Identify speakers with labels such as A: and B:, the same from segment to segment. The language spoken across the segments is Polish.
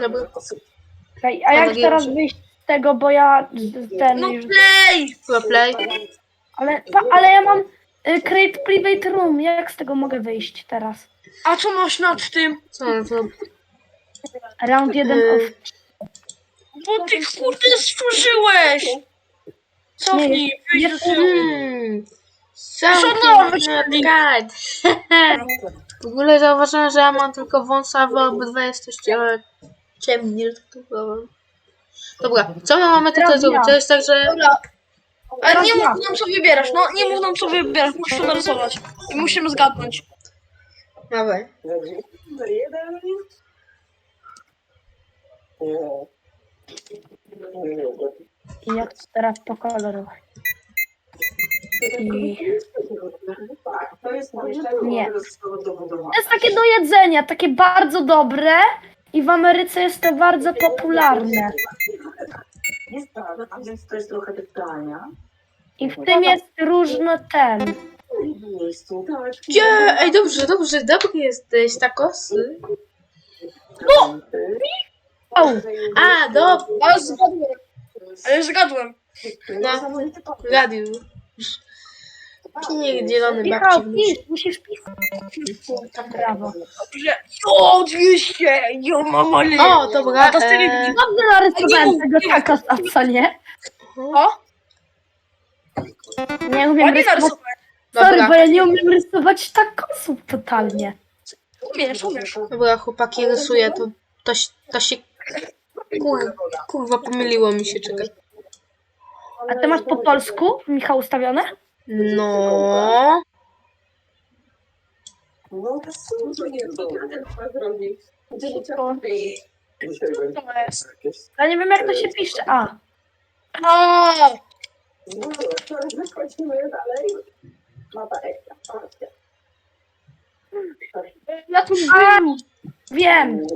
A: Dobra.
B: Okej, a jak teraz
A: ci.
B: wyjść z tego, bo ja z- ten
C: No
B: już...
C: play!
A: Chyba play.
B: Ale, pa, ale ja mam y, create private room, jak z tego mogę wyjść teraz?
C: A co masz nad tym?
A: Co on zrobił?
B: Round 1
A: Y,
B: of...
C: Bo ty kurde stworzyłeś! Cofnij, wyjdź do tyłu.
A: Hmm. Something not right. W ogóle zauważyłem, że ja mam tylko wąsa, wy obydwa jesteście ciemni, że tak to powiem. Dobra, co my mamy tutaj
B: Teraz
A: zrobić?
B: ja.
A: To jest tak, że...
C: Dobra. Ale
B: Teraz
C: nie
B: ja.
C: mów nam co wybierasz, no nie mów nam co wybierasz, musisz to narysować. I musimy zgadnąć.
A: Dawaj.
B: I jak to teraz pokolorować? I... Nie. To jest takie do jedzenia, takie bardzo dobre i w Ameryce jest to bardzo popularne.
D: Jest tak, a więc to jest trochę pytania.
B: I w tym jest różny ten.
D: W miejscu.
A: Gdzie? Ej, dobrze, dobrze, dobry jesteś, takosy.
D: No!
B: O,
A: A, dobra,
C: Ale zgadłem. Ale zgadłem.
A: no, radiu. Pieniek dzielony
B: Michał,
A: babci.
B: pisz, musisz pisać. Brawo.
C: Że... Jo, 200! Jo, mama nie.
A: O, dobra,
C: A to styl
A: e,
B: Dobrze narysowałem tego takosa, co nie?
C: O,
B: Nie umiem
C: ładnie
B: rysować.
C: narysowałem.
B: Sorry,
A: dobra,
B: bo ja nie umiem rysować takosów totalnie.
C: Umiesz, umiesz.
A: dobra, chłopaki rysuję, to, to, się- to się... Kur, kurwa, pomyliło mi się, czekaj.
B: A ty masz po polsku, Michał, ustawione?
A: No...
D: No to super, nie. To
C: jest.
B: Ja nie wiem, jak to się pisze. A,
D: No to wychodzimy dalej. Mapa ekstra. patrzcie.
C: ja tu
B: a wiem.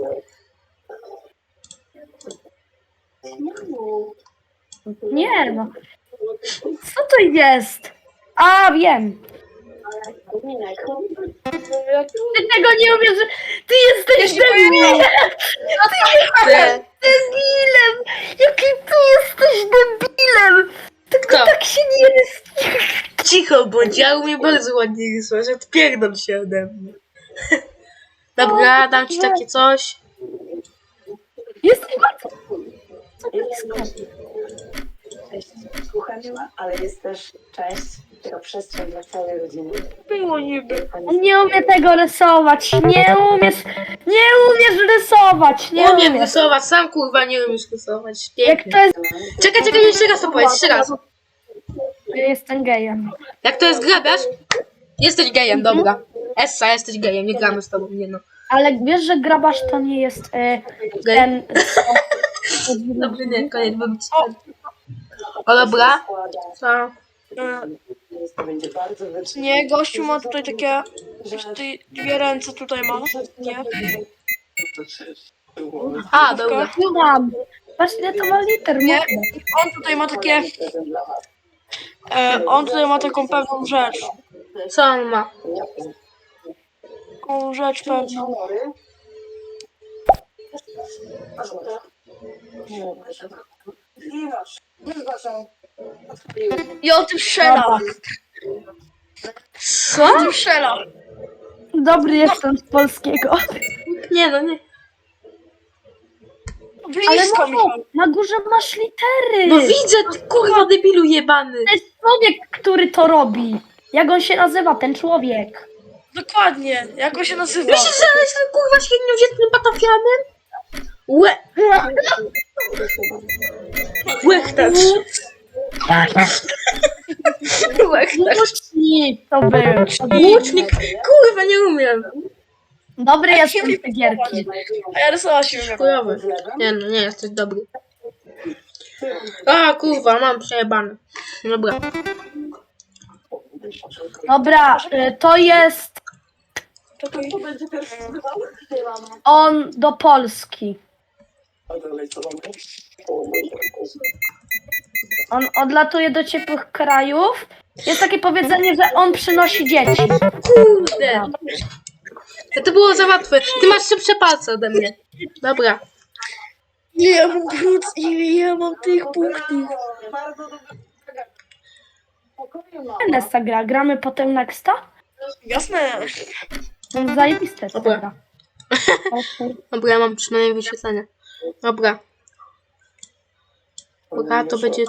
B: Nie no. Co to jest? A, wiem. Ty tego nie umiesz, że ty jesteś debilem! Ty jesteś debilem! Jaki ty jesteś debilem! Tylko
A: Kto?
B: tak się nie rysuje.
A: Cicho, bądź, ja umiem bardzo ładnie rysować, odpierdol się ode mnie. Dobra, dam ci takie coś.
B: Jesteś bardzo... Co to
D: Jest
B: jest?
D: Cześć, słucham miła, ale jest też cześć, taka przestrzeń dla całej rodziny.
C: było niby.
B: Nie umie tego rysować. Nie umiesz... Nie umiesz rysować. Nie
A: Umiem
B: umiesz.
A: rysować, sam kurwa nie umiesz rysować.
B: Jak
A: Pięknie.
B: to jest...
A: Czekaj, czekaj, jeszcze raz to powiedz, jeszcze raz.
B: Ja jestem gejem.
A: Jak to jest grabiarz? Jesteś gejem, dobra. Essa, jesteś gejem, nie gramy z tobą, nie no.
B: Ale wiesz, że grabarz to nie jest e,
A: Gej?
B: ten...
A: Dobrze, nie, koniec, bo O, dobra. Co?
C: E,
D: To będzie bardzo wyczynne.
C: Nie, gościu ma tutaj takie... Ty, dwie ręce tutaj ma. Nie.
A: A, dobra.
B: Mam. Patrz, ile to ma liter.
C: Nie. On tutaj ma takie... E, on tutaj ma taką pewną rzecz.
A: Co on ma?
C: Taką rzecz pewną. I on tym strzela.
A: Co?
C: On tym strzela.
B: Dobry jestem z polskiego.
A: Nie no, nie.
B: Ale
C: Blisko, Michał.
B: na górze masz litery.
A: No widzę, ty kurwa debilu jebany.
B: To jest człowiek, który to robi. Jak on się nazywa, ten człowiek?
C: Dokładnie. Jak on się nazywa?
A: Myślisz, że on jest kurwa średniowiecznym batafianem? Łe... Łechtacz.
B: Łucznik to był.
A: Łucznik. Kurwa, nie umiem.
B: Dobry jestem w te gierki.
C: A ja rysować się umiem.
A: Chujowy. Nie no, nie jesteś dobry. A kurwa, mam przejebane. Dobra.
B: Dobra, y, to jest on do Polski. On odlatuje do ciepłych krajów. Jest takie powiedzenie, że on przynosi dzieci.
A: Kurde. To było za łatwe. Ty masz szybsze palce ode mnie. Dobra.
C: Ile ja mam brud, ile ja mam tych punktów.
B: Nesta gra, gramy potem Nexta?
C: Jasne.
B: No, Zajebiste jest
A: Dobra.
B: gra.
A: Dobra, ja mam przynajmniej wyświetlenie. Dobra. Dobra, to będzie...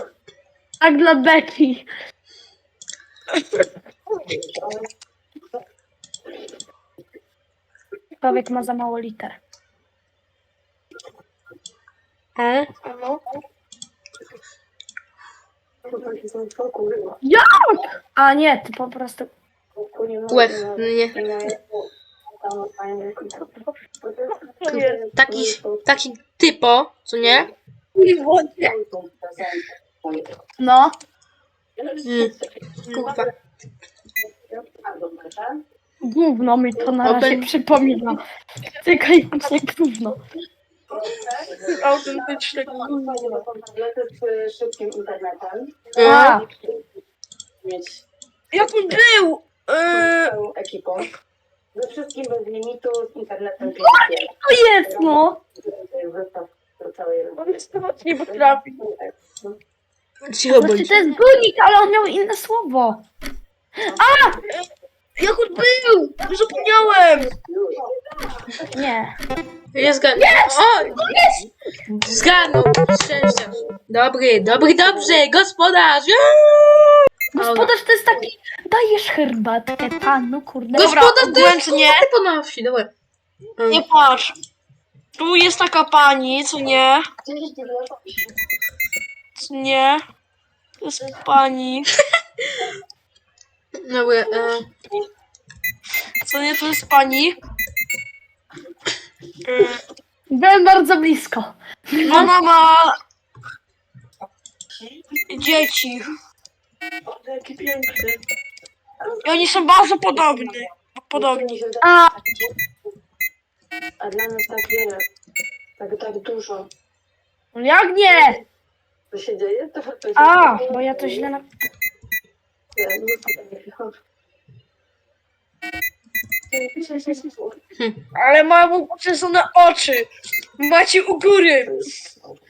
B: Tak dla Beki. Człowiek ma za mało liter.
C: No.
B: Jak? A nie, ty po prostu...
A: łech, nie. Taki, taki typo, co nie?
B: No,
A: Mm, kurwa.
B: gówno mi to na razie przypomina. Tylko i wyłącznie gówno.
C: Autentyczne.
D: Tablety z szybkim internetem.
B: A,
D: Mieć
C: Jak on był? Eee,
D: całą ekipą. Ze wszystkim bez limitu, z internetem.
B: to jest no.
D: Wystaw do całej
C: on jest nie potrafi.
A: Cicho
B: Znaczy
A: bądź.
B: to jest guzik, ale on miał inne słowo.
C: Jak on był? Zapomniałem.
B: Nie.
A: Jest zgadł. O! Zgadnął. Szczęścia. Dobry, dobry, dobrze, gospodarz.
B: Gospodarz to jest taki, dajesz herbatkę panu, kurde.
C: Dobra,
A: Gospodarz to jest
C: błędnie.
A: typo na wsi, dobra.
C: Nie patrz. Tu jest taka pani, co nie? Nie? To jest pani.
A: Dobra, e,
C: Co nie, to jest pani. Eee,
B: Byłem bardzo blisko.
C: Ona ma dzieci.
D: Jaki piękny.
C: I oni są bardzo podobni. Podobni.
B: A,
D: A dla nas tak wiele. Tak, tak dużo.
B: jak nie?
D: Co się dzieje? To, to się
B: A, bo ja to źle na...
C: Ale ma mu poczesane oczy. Macie u góry.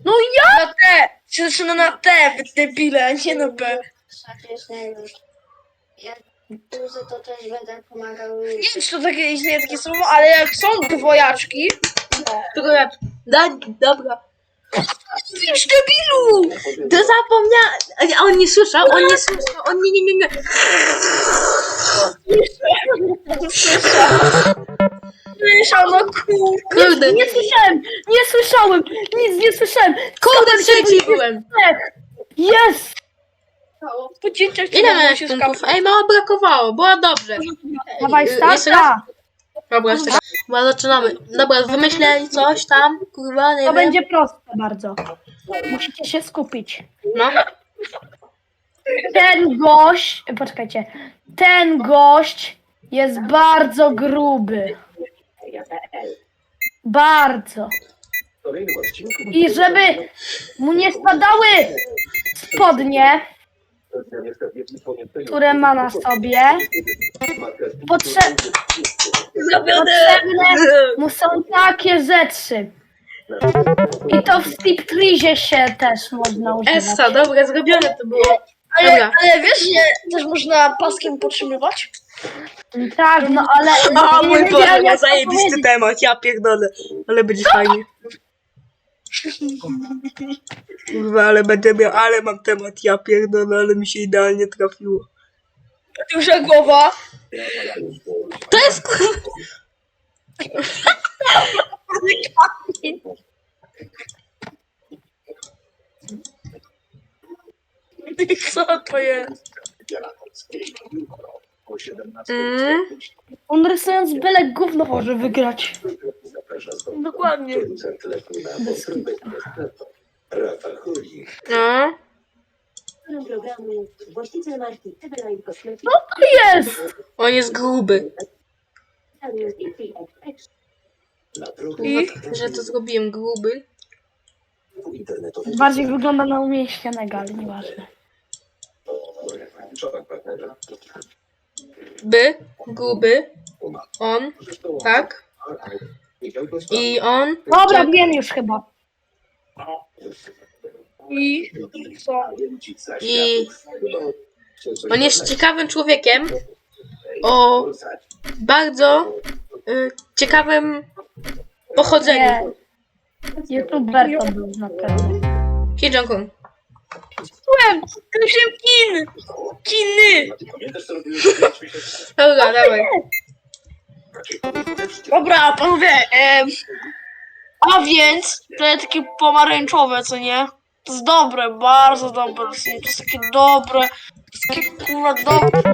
B: No ja?
C: Na T. Się zaczyna na T, wy debile, a nie na B.
E: Faktycznie już. Jak duży, to też będę pomagał.
C: Nie wiem, czy to takie istnieje takie słowo, ale jak są dwojaczki.
A: tylko ja. Da, dobra.
C: Wiesz, debilu!
A: To zapomniałem. A on nie słyszał, on nie słyszał, on nie, nie, nie, nie.
C: Słyszał, no kur...
A: Kurde,
B: Nie słyszałem, nie słyszałem, nic nie słyszałem.
A: kurde, trzeci byłem.
B: Jest!
C: Po dzieciach
A: Ile miałeś punktów? Ej, mało brakowało, było dobrze.
B: Dawaj,
A: Y, jeszcze
B: starta!
A: Dobra. Dobra, zaczynamy. Dobra, wymyśleli coś tam, kurwa, nie
B: To
A: wiem.
B: będzie proste bardzo. Musicie się skupić.
A: No,
B: Ten gość, poczekajcie, ten gość jest bardzo gruby. Bardzo. I żeby mu nie spadały spodnie, które ma na sobie, potrze- potrzebne mu są takie rzeczy. I to w Steep Treesie się też można używać.
A: Essa, dobra, zrobione to było.
C: Ale,
A: Dobra.
C: ale wiesz, że też można paskiem podtrzymywać?
B: Tak, no ale...
A: O
B: nie
A: mój
B: wiedziałem,
A: Boże,
B: jak to
A: zajebisty
B: powiedzieć.
A: temat, ja pierdolę. Ale będzie fajnie. Kurwa, ale będę miał, ale mam temat, ja pierdolę, ale mi się idealnie trafiło.
C: Duża głowa.
A: To jest kurwa...
C: Co to jest?
A: Mm,
B: On rysując byle gówno może wygrać.
C: Dokładnie.
A: no.
D: Programu właściciel marki Everline Cosmetics
B: Co to jest?
A: On jest gruby.
C: I?
A: Że to zrobiłem gruby.
B: Bardziej wygląda na umieśnionego, ale nieważne.
A: By, gruby. On, tak. I on.
B: Dobra,
A: tak.
B: wiem już chyba.
C: I?
A: I on jest ciekawym człowiekiem o bardzo y, ciekawym pochodzeniu.
B: YouTuber to był na pewno.
A: Kim Jong-un.
C: Byłem! Krzysiem kin! Kiny!
A: Dobra, dawaj.
C: Dobra, panowie, em, a więc te takie pomarańczowe, co nie? To jest dobre, bardzo dobre? To jest takie dobre, to jest takie kurwa dobre.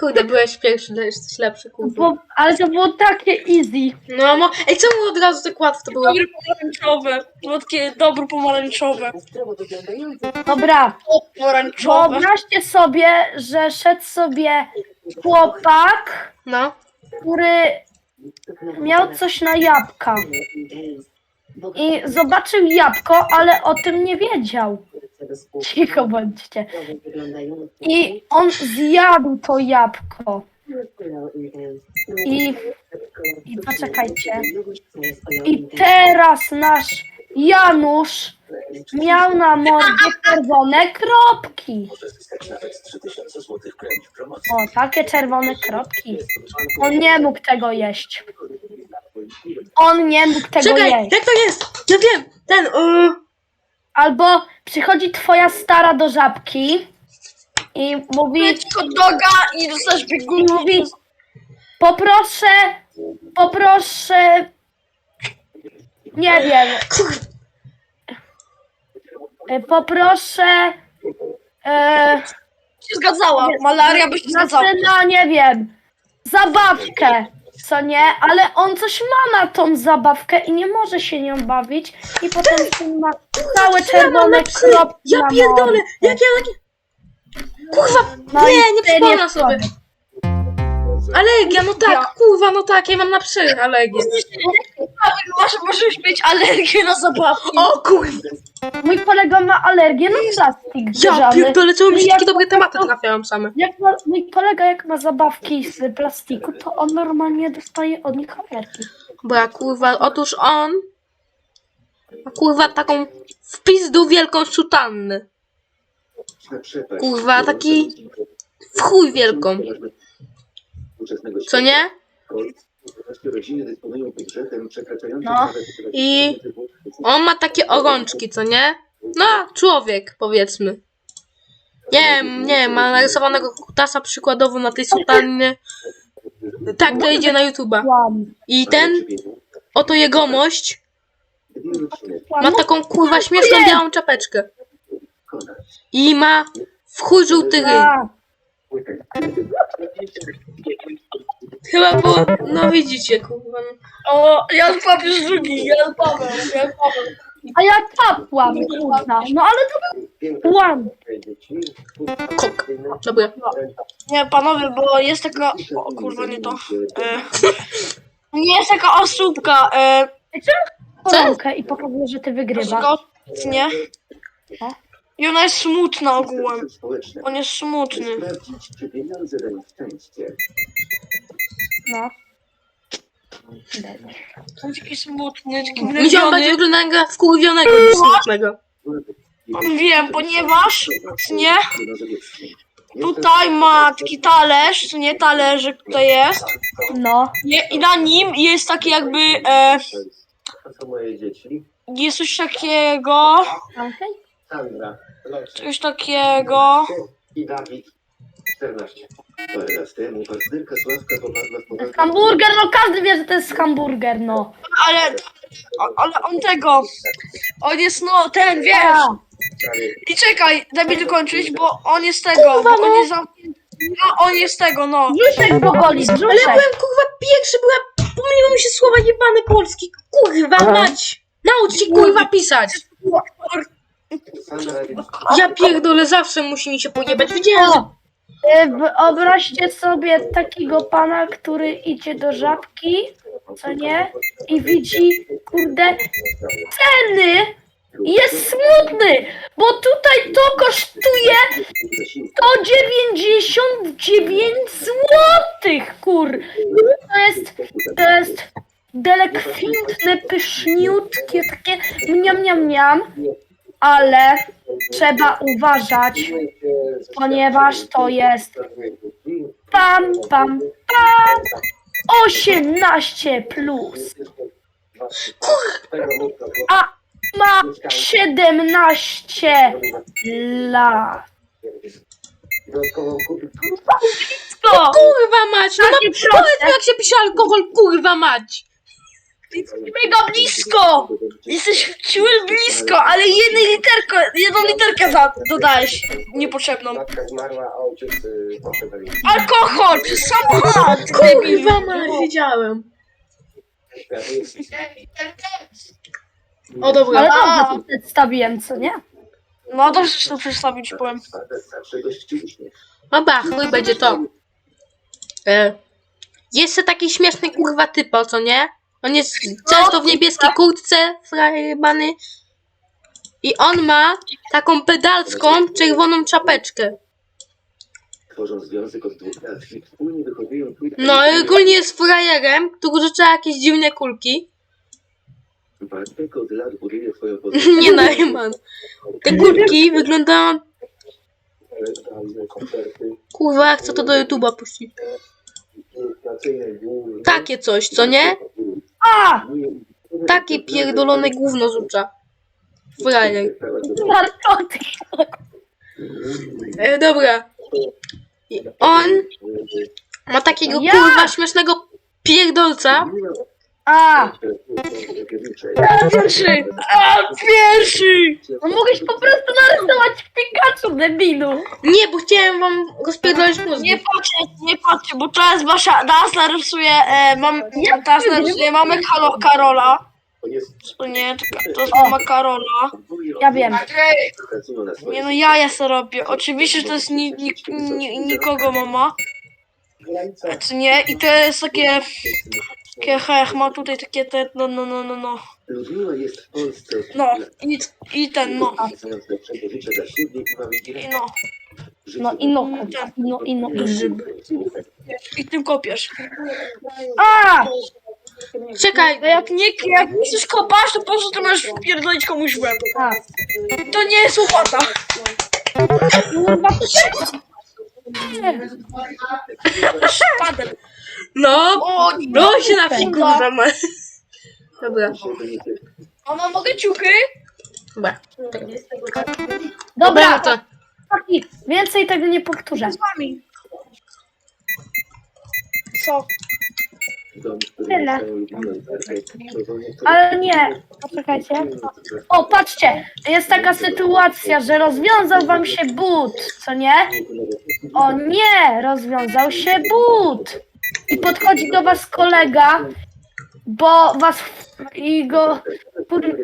A: Kurde, byłeś pierwszy, dajesz coś lepszy, kurde.
B: Bo, ale to było takie easy.
A: No, mo- ej, czemu od razu tak łatwo to było?
C: Dobre pomarańczowe, było takie dobre pomarańczowe.
B: Dobra,
C: Pomarańczowe.
B: wyobraźcie sobie, że szedł sobie chłopak,
A: No.
B: który miał coś na jabłka. I zobaczył jabłko, ale o tym nie wiedział. Cicho bądźcie. I on zjadł to jabłko. I, i poczekajcie. I teraz nasz Janusz miał na mordzie czerwone kropki. O, takie czerwone kropki. On nie mógł tego jeść. On nie mógł tego
A: Czekaj,
B: jeść.
A: jak to jest? Ja wiem, ten, y,
B: Albo przychodzi twoja stara do żabki i mówi,
C: Mieć hot doga i dostać
B: i mówi poproszę, poproszę, nie wiem, e, poproszę, e,
C: się zgadzała, malaria by się zgadzała.
B: no nie wiem, zabawkę, co nie, ale on coś ma na tą zabawkę i nie może się nią bawić i potem syn ma całe czerwone kropki
A: ja
B: na
A: pierdolę,
B: mordzie.
A: jak ja takie... Kurwa,
B: No i
A: nie, nie
B: ty
A: przypomnę sobie. Alergia, no tak, kurwa, no tak, ja mam na psy alergię.
C: Masz, możesz mieć alergię na zabawki.
A: O kurwa,
B: Mój kolega ma alergię na plastik
A: ja
B: grzany.
A: pierdolę, czemu mi się takie dobre tematy trafiają same.
B: Jak ma, mój kolega jak ma zabawki z plastiku, to on normalnie dostaje od nich alergii.
A: Bo ja kurwa, otóż on ma kurwa taką w pizdu wielką sutannę. Kurwa, taki w chuj wielką. Co nie?
B: No.
A: I on ma takie orączki, co nie? No, człowiek, powiedzmy. Nie wiem, nie wiem, ma narysowanego kutasa przykładowo na tej sutannie. Tak to idzie na YouTube'a.
B: Łam.
A: I ten, oto jegomość, ma taką kurwa śmieszną białą czapeczkę. I ma w chuj żółty ryj.
B: A,
A: Chyba było, no widzicie, kurwa. no.
C: O, Jan Paweł drugi, Jan Paweł, Jan Paweł.
B: a ja kapłam, kurwa. No ale to był łam.
A: Kok. Dobra.
C: Nie, panowie, bo jest taka... O kurwa, nie to. E, nie jest taka osóbka, e,
B: Rękę i pokazuje, że ty wygrywasz.
C: Nie? I ona jest smutna ogółem. On jest smutny.
B: No.
C: On taki smutny, taki
A: Mi się on bardziej
C: wlepiony.
A: wygląda na wkurwionego smutnego.
C: Wiem, ponieważ, nie? Tutaj ma taki talerz, co nie talerzyk tutaj jest.
B: No.
C: Nie, I na nim jest taki jakby, e,
F: To są moje dzieci.
C: jest coś takiego.
F: Sandra, Lecie
C: coś takiego.
F: i Dawid. 14. Popadła w poważną...
B: Hamburger, no każdy wie, że to jest hamburger, no.
C: Ale, ale on tego, on jest no, ten, wiesz. I czekaj, daj mi dokończyć, bo on jest tego, bo on jest zamknięty. No, on jest tego, no.
B: brzuszek go boli,
A: Ale ja
B: brzuszek.
A: byłem kurwa pierwszy, była, pomyliło mi się słowa jebany polski. Kurwa mać. Naucz się kurwa pisać. Ja pierdolę, zawsze musi mi się pojebać. Widziałem, że...
B: Y, wyobraźcie sobie takiego pana, który idzie do żabki, co nie? I widzi, kurde, ceny! Jest smutny, bo tutaj to kosztuje 199 złotych, kur. To jest, to jest delekwitne, pyszniutkie, takie mniam, mniam, mniam, ale trzeba uważać, ponieważ to jest pam, pam, pam, 18 plus, a ma 17 lat. To
A: Kurwa mać, no, no
B: takie
A: powiedz
B: proste.
A: mi jak się pisze alkohol, kurwa mać.
C: Mega blisko! Jesteś ciul blisko, ale jednej literkę, jedną literkę za, dodałeś niepotrzebną.
F: Matka zmarła, a ojciec y, poszedł.
C: Alkohol przez samochód!
A: Kurwa mać, wiedziałem. O dobra.
B: Ale dobrze to przedstawiłem, co nie?
C: No dobrze się to przedstawić, powiem.
F: A zawsze gościliśmy.
A: Dobra, chuj będzie to. E, jest se taki śmieszny kurwa typo, co nie? On jest często w niebieskiej kurtce, frajebany. I on ma taką pedalską, czerwoną czapeczkę.
F: Tworzą związek od dwóch lat i wspólnie wychowują trójkę.
A: No i ogólnie jest frajerem, który rzuca jakieś dziwne kulki.
F: Bartek od lat buduje swoją pozycję.
A: Nie Najman. Te kulki wyglądają...
F: koncerty,
A: Kurwa, jak chcę to do YouTube'a puścić.
F: ilustracyjne główne.
A: Takie coś, co nie?
B: A!
A: Takie pierdolone gówno rzuca. Frajer.
B: Narkotyk.
A: E, dobra. I on ma takiego
B: Ja!
A: kurwa śmiesznego pierdolca.
B: A!
C: Pierwszy! A, pierwszy!
B: No mogłeś po prostu narysować Pikachu, debilu.
A: Nie, bo chciałem wam rozpierdolić mózg.
C: Nie patrzcie, nie patrzcie, bo teraz wasza, teraz narysuje, e, mam, teraz narysuje mamy Halo Karola.
F: To jest
C: To nie, czekaj, to jest mama Karola.
B: Ja wiem.
C: Nie no, ja ja to robię. Oczywiście, że to jest ni, ni, ni, nikogo mama. Co nie? I to jest takie, takie hech, ma tutaj takie te, no, no, no, no, no.
F: Ludmiła jest w Polsce.
C: No, i, i ten, no,
F: i
C: i no,
B: No i no, kurwa, i no, i no, i no.
C: i tym kopiesz.
B: A!
A: Czekaj,
C: No jak nie, jak nie chcesz kopać, to po prostu to możesz pierdolić komuś w łeb.
B: A!
C: To nie jest łopata.
B: Kurwa,
C: Szpadel.
A: no,
C: O,
A: no się na kurwa ma. Dobra,
C: Mama, mogę ciuchy?
A: dobra.
B: Dobra,
A: to.
B: taki, więcej tego nie powtórzę.
C: Z wami. Co?
B: Tyle. Ale nie, poczekajcie. O, patrzcie, jest taka sytuacja, że rozwiązał wam się but, co nie? O nie, rozwiązał się but. I podchodzi do was kolega, bo was i go kur,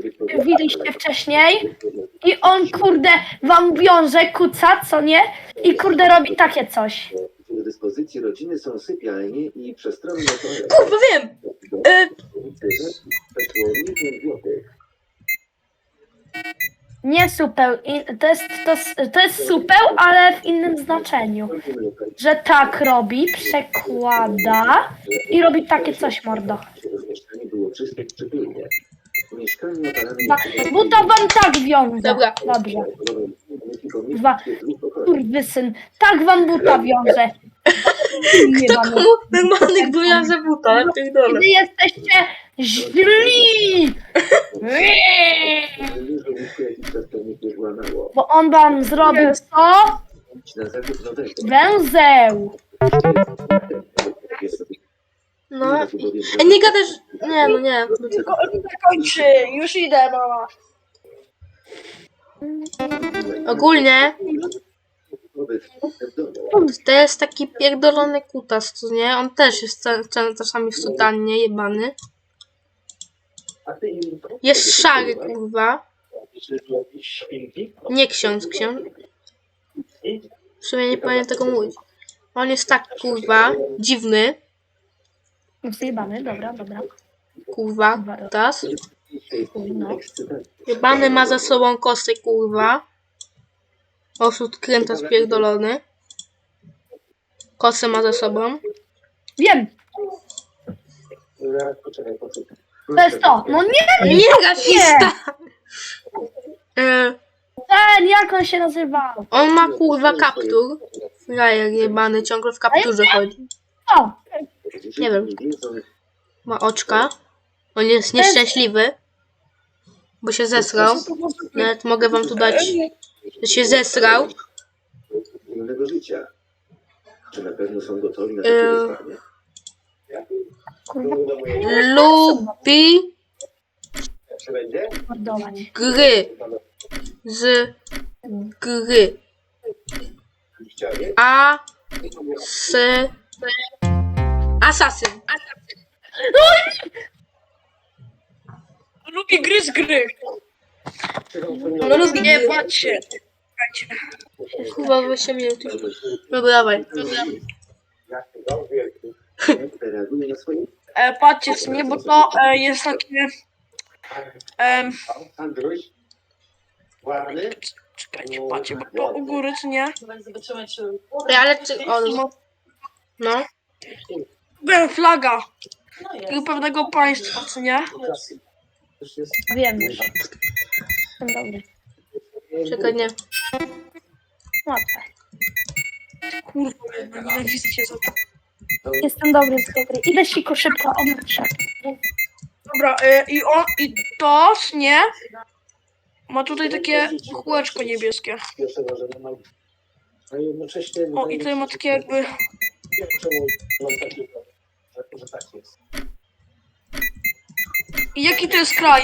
B: widzieliście wcześniej. I on, kurde, wam wiąże, kuca, co nie? I kurde robi takie coś.
F: Dyspozycji rodziny są sypialnie i przestronne toalety.
A: Kurwa wiem. E,
B: Nie supeł, to jest, to, s- to jest supeł, ale w innym znaczeniu. Że tak robi, przekłada i robi takie coś, mordo.
F: Mieszkanie było czyste i przytulnie. Mieszkanie opalane
B: Dwa, buta wam tak wiąże.
A: Dobra.
B: Dobrze. Dwa. Kurwysyn, tak wam buta wiąże. Nie
A: to
B: wam.
A: komu normalnych buja za buta, ja pierdolę.
B: Kiedy jesteście źli, bo on wam zrobił co? Węzeł.
A: No, e, nie gadasz, nie no nie.
C: Tylko kończy, już idę, mama.
A: Ogólnie to jest taki pierdolony kutas, co nie? On też jest czasami w sutannie jebany. Jest szary, kurwa. Nie ksiądz, ksiądz. W sumie nie powinien tego mówić. On jest tak, kurwa, dziwny,
B: Zjebany, dobra, dobra.
A: kurwa, kutas.
B: No.
A: Jebany ma za sobą kosę, kurwa. Osód kręta spierdolony. Kosę ma za sobą.
B: Wiem. To jest to. No nie
A: Nie, rasista! E,
B: ten, jak on się nazywał?
A: on ma kurwa kaptur. Frajer jebany, ciągle w kapturze chodzi.
B: O,
A: Nie wiem. Ma oczka. On jest nieszczęśliwy. Bo się zesrał. Nawet mogę wam tu dać, że się zesrał.
F: Innego życia. Czy na pewno są gotowi na takie wyzwanie?
B: kurwa,
A: Lubi
F: Czy będzie?
B: mordować.
A: gry. Z gry.
F: Chciałem.
A: A s Asasyn.
C: Lubię gry z gry.
A: No lubi
C: Nie.
A: Się mnie tu... Dobra, dawaj.
C: E, patrzcie, co nie, bo to e, jest takie... E, czekajcie, patrzcie, bo to u góry, co nie?
D: Zobaczymy, czy...
A: Ej, Ale ty... O, no.
C: Byłem flaga
D: No jest.
C: pewnego państwa, co nie?
B: Wiem już. Jestem dobry.
A: Czekaj, nie.
B: Łatwe.
C: Kurwa, nienawidzę cię za to.
B: Jestem dobry, jest dobry. Idę siku szybko, obróć się.
C: Dobra, e, i on, i to, nie? Ma tutaj takie kółeczko niebieskie. O, i tutaj ma takie jakby...
F: Tak?
C: I jaki to jest kraj?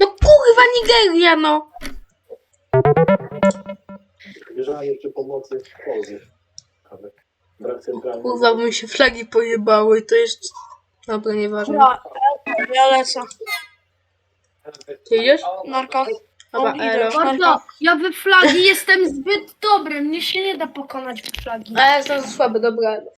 A: No kurwa, Nigeria, no.
F: wierzanie przy pomocy kozy. Brak centralny.
A: Kurwa, bo mi się flagi pojebały i to jest... Dobra, nieważne.
C: Dobra, ja lecę.
A: Ty idziesz?
C: Narka.
A: Dobra,
C: idę.
A: elo.
B: Bardzo, ja we flagi jestem zbyt dobry, mnie się nie da pokonać we flagi.
A: A ja jestem słaby, dobra.